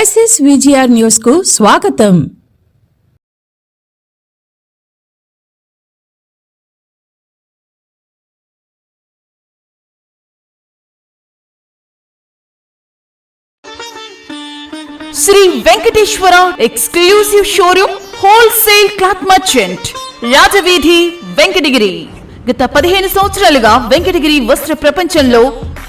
SS VGR న్యూస్కు స్వాగతం. Sri Venkateswara exclusive showroom wholesale cloth merchant Rajaveedhi Venkatagiri. గత పదిహేను సంవత్సరాలుగా వెంకటగిరి వస్త్ర ప్రపంచంలో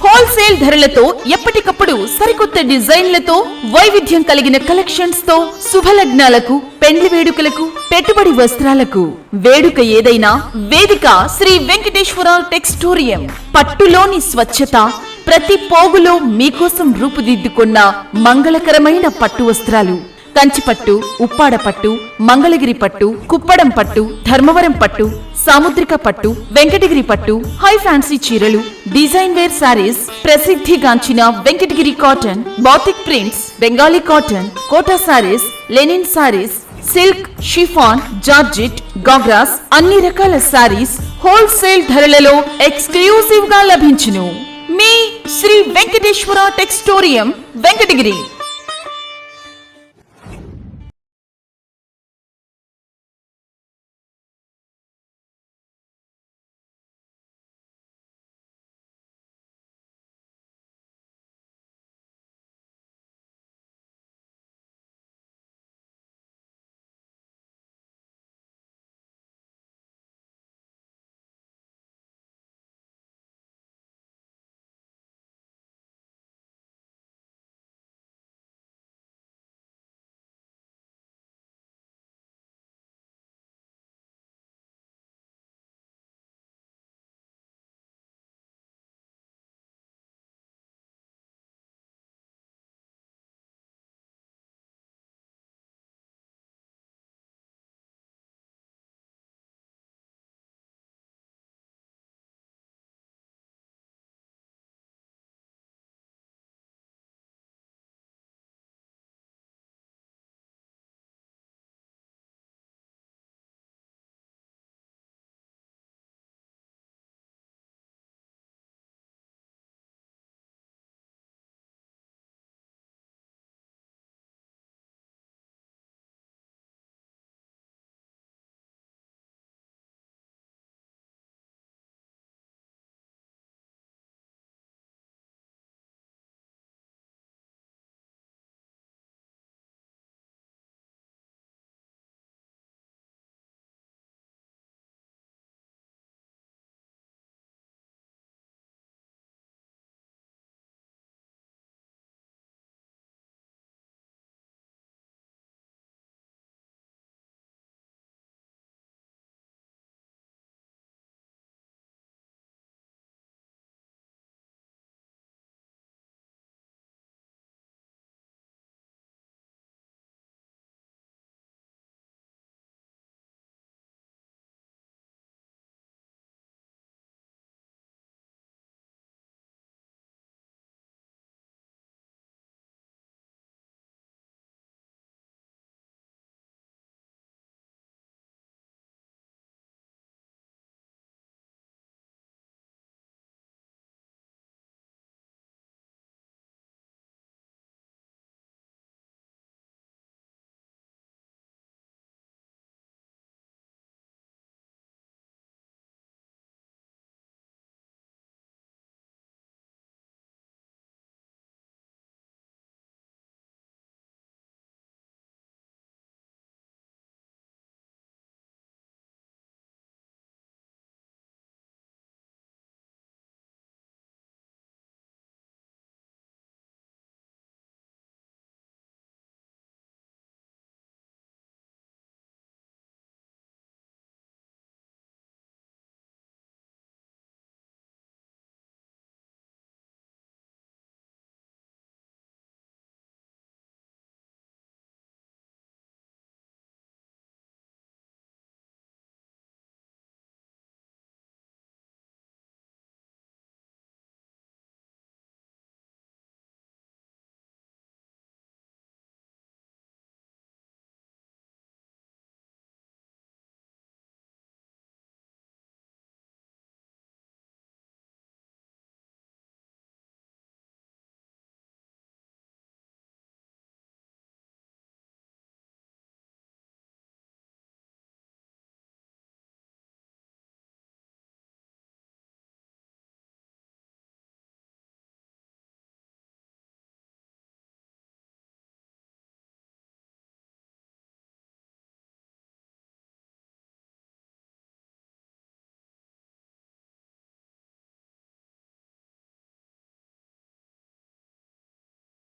హోల్సేల్ ధరలతో ఎప్పటికప్పుడు సరికొత్త డిజైన్లతో వైవిధ్యం కలిగిన కలెక్షన్స్తో శుభలగ్నాలకు పెండ్లి వేడుకలకు పెట్టుబడి వస్త్రాలకు. వేడుక ఏదైనా వేదిక శ్రీ వెంకటేశ్వర టెక్స్టోరియం. పట్టులోని స్వచ్ఛత ప్రతి పోగులో మీకోసం రూపుదిద్దుకున్న మంగళకరమైన పట్టు వస్త్రాలు. కంచిపట్టు ఉప్పాడ పట్టు మంగళగిరి పట్టు కుప్పడం పట్టు ధర్మవరం పట్టు సాముద్రిక పట్టు వెంకటగిరి పట్టు హై ఫ్యాన్సీ చీరలు డిజైన్ వేర్ సారీస్ ప్రసిద్ధిగాంచిన Venkatagiri cotton batik prints Bengali cotton Kota saris linen saris silk chiffon georgette ghagras అన్ని రకాల సారీస్ హోల్సేల్ ధరలలో ఎక్స్క్లూసివ్గా లభించును. మీ శ్రీ వెంకటేశ్వర టెక్స్టోరియం వెంకటగిరి.